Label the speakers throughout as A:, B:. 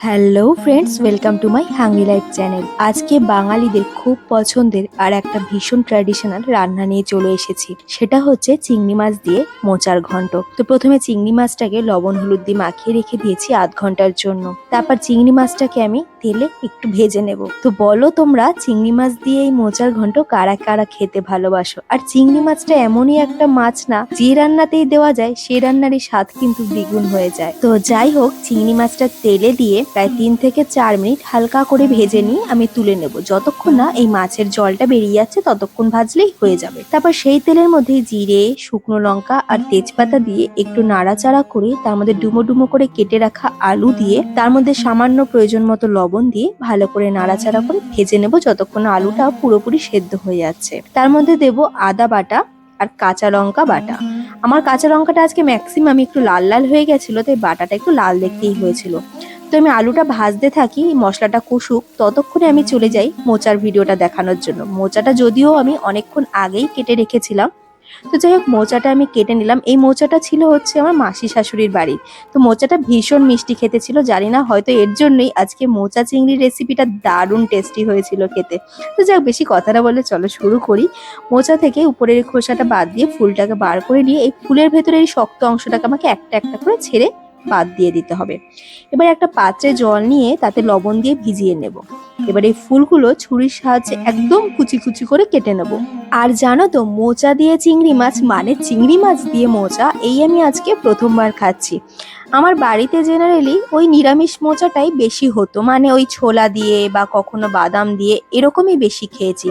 A: Hello friends welcome to my hungry life channel আজকে বাঙালিদের খুব পছন্দের আর একটা ভীষণ ট্র্যাডিশনাল রান্না নিয়ে চলে এসেছি। সেটা হচ্ছে চিংড়ি মাছ দিয়ে মোচার ঘন্ট। তো প্রথমে চিংড়ি মাছটাকে লবণ, হলুদ দিয়ে মাখিয়ে রেখে দিয়েছি আধ ঘণ্টার জন্য। তারপর চিংড়ি মাছটাকে আমি তেলে একটু ভেজে নেব। তো বলো তোমরা, চিংড়ি মাছ দিয়ে এই মোচার ঘন্ট কারা কারা খেতে ভালোবাসো? আর চিংড়ি মাছটা এমনই একটা মাছ না, যে রান্নাতেই দেওয়া যায়, সে রান্নারই স্বাদ কিন্তু দ্বিগুণ হয়ে যায়। তো যাই হোক, চিংড়ি মাছটা তেলে দিয়ে প্রায় তিন থেকে চার মিনিট হালকা করে ভেজে নিয়ে আমি তুলে নেব। যতক্ষণ না এই মাছের জলটা বেরিয়ে যাচ্ছে, ততক্ষণ ভাজলেই হয়ে যাবে। তারপর সেই তেলের মধ্যে জিরে, শুকনো লঙ্কা আর তেজপাতা দিয়ে একটু নাড়াচাড়া করে তার মধ্যে ডুমো ডুমো করে কেটে রাখা আলু দিয়ে তার মধ্যে সামান্য প্রয়োজন মতো লবণ দিয়ে ভালো করে নাড়াচাড়া করে ভেজে নেব যতক্ষণ আলুটা পুরোপুরি সেদ্ধ হয়ে যাচ্ছে। তার মধ্যে দেব আদা বাটা আর কাঁচা লঙ্কা বাটা। আমার কাঁচা লঙ্কাটা আজকে ম্যাক্সিমাম একটু লাল লাল হয়ে গেছিল, তাই বাটাটা একটু লাল দেখতেই হয়েছিল। তো আমি আলুটা ভাজতে থাকি, মশলাটা কষুক, ততক্ষণে আমি চলে যাই মোচার ভিডিওটা দেখানোর জন্য। মোচাটা যদিও আমি অনেকক্ষণ আগেই কেটে রেখেছিলাম। তো যাই হোক, মোচাটা আমি কেটে নিলাম। এই মোচাটা ছিল হচ্ছে আমার মাসি শাশুড়ির বাড়ি। তো মোচাটা ভীষণ মিষ্টি খেতে ছিল, জানি না হয়তো এর জন্যই আজকে মোচা চিংড়ির রেসিপিটা দারুণ টেস্টি হয়েছিল খেতে। তো যাই হোক, বেশি কথাটা বলে চলো শুরু করি। মোচা থেকে উপরের খোসাটা বাদ দিয়ে ফুলটাকে বার করে নিয়ে এই ফুলের ভেতরে এই শক্ত অংশটাকে আমাকে একটা একটা করে ছেড়ে বাদ দিয়ে দিতে হবে। এবার একটা পাত্রে জল নিয়ে তাতে লবণ দিয়ে ভিজিয়ে নেব। এবার এই ফুলগুলো ছুরির সাহায্যে একদম কুচি কুচি করে কেটে নেব। আর জানো তো, মোচা দিয়ে চিংড়ি মাছ মানে চিংড়ি মাছ দিয়ে মোচা, এই আমি আজকে প্রথমবার খাচ্ছি। আমার বাড়িতে জেনারেলি ওই নিরামিষ মোচাটাই বেশি হতো। মানে ওই ছোলা দিয়ে বা কখনো বাদাম দিয়ে এরকমই বেশি খেয়েছি।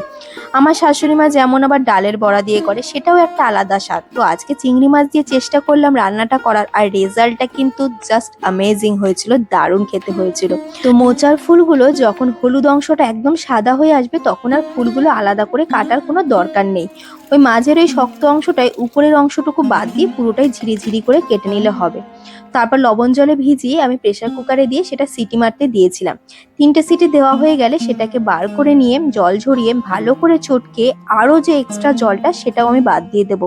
A: আমার শাশুড়ি মা যেমন আবার ডালের বড়া দিয়ে করে, সেটাও একটা আলাদা স্বাদ। তো আজকে চিংড়ি মাছ দিয়ে চেষ্টা করলাম রান্নাটা করার, আর রেজাল্টটা কিন্তু জাস্ট অ্যামেজিং হয়েছিল, দারুণ খেতে হয়েছিল। তো মোচার ফুলগুলো যখন হলুদ অংশটা একদম সাদা হয়ে আসবে, তখন আর ফুলগুলো আলাদা করে কাটার কোনো দরকার নেই। ওই মাঝের ওই শক্ত অংশটাই উপরের অংশটুকু বাদ দিয়ে পুরোটাই ঝিরি ঝিরি করে কেটে নিলে হবে। তারপর লবণ জলে ভিজিয়ে আমি প্রেসার কুকারে দিয়ে সেটা সিটি মারতে দিয়েছিলাম। তিনটে সিটি দেওয়া হয়ে গেলে সেটাকে বার করে নিয়ে জল ঝরিয়ে ভালো করে চটকে আরও যে এক্সট্রা জলটা সেটাও আমি বাদ দিয়ে দেবো।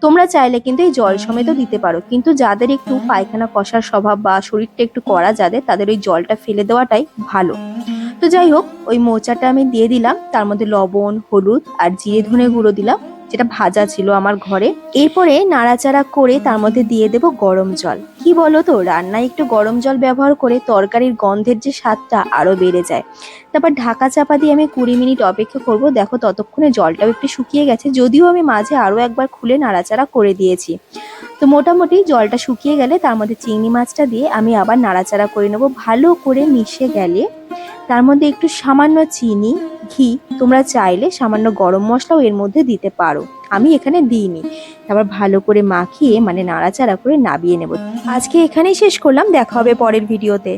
A: তোমরা চাইলে কিন্তু এই জল সমেতও দিতে পারো। কিন্তু যাদের একটু পায়খানা কষার স্বভাব বা শরীরটা একটু করা যাদের, তাদের ওই জলটা ফেলে দেওয়াটাই ভালো। তো যাই হোক, ওই মোচাটা আমি দিয়ে দিলাম। তার মধ্যে লবণ, হলুদ আর জিরে ধনে গুঁড়ো দিলাম। যেটা ভাজা ছিল আমার ঘরে। এরপরে নাড়াচাড়া করে তার মধ্যে দিয়ে দেব গরম জল। কি বলো তো রান্নায় একটু গরম জল ব্যবহার করে তরকারির গন্ধের যে স্বাদটা আরও বেড়ে যায়। তারপর ঢাকা চাপা দিয়ে আমি কুড়ি মিনিট অপেক্ষা করব। দেখো ততক্ষণে জলটাও একটু শুকিয়ে গেছে। যদিও আমি মাঝে আরও একবার খুলে নাড়াচাড়া করে দিয়েছি। তো মোটামুটি জলটা শুকিয়ে গেলে তার মধ্যে চিংড়ি মাছটা দিয়ে আমি আবার নাড়াচাড়া করে নেব। ভালো করে মিশে গেলে তার মধ্যে একটু সামান্য চিনি ঘি তোমরা চাইলে সামান্য গরম মশলাও এর মধ্যে দিতে পারো। আমি এখানে দিইনি। তারপর ভালো করে মাখিয়ে মানে নাড়াচাড়া করে নাবিয়ে নেব। আজকে এখানেই শেষ করলাম। দেখা হবে পরের ভিডিওতে।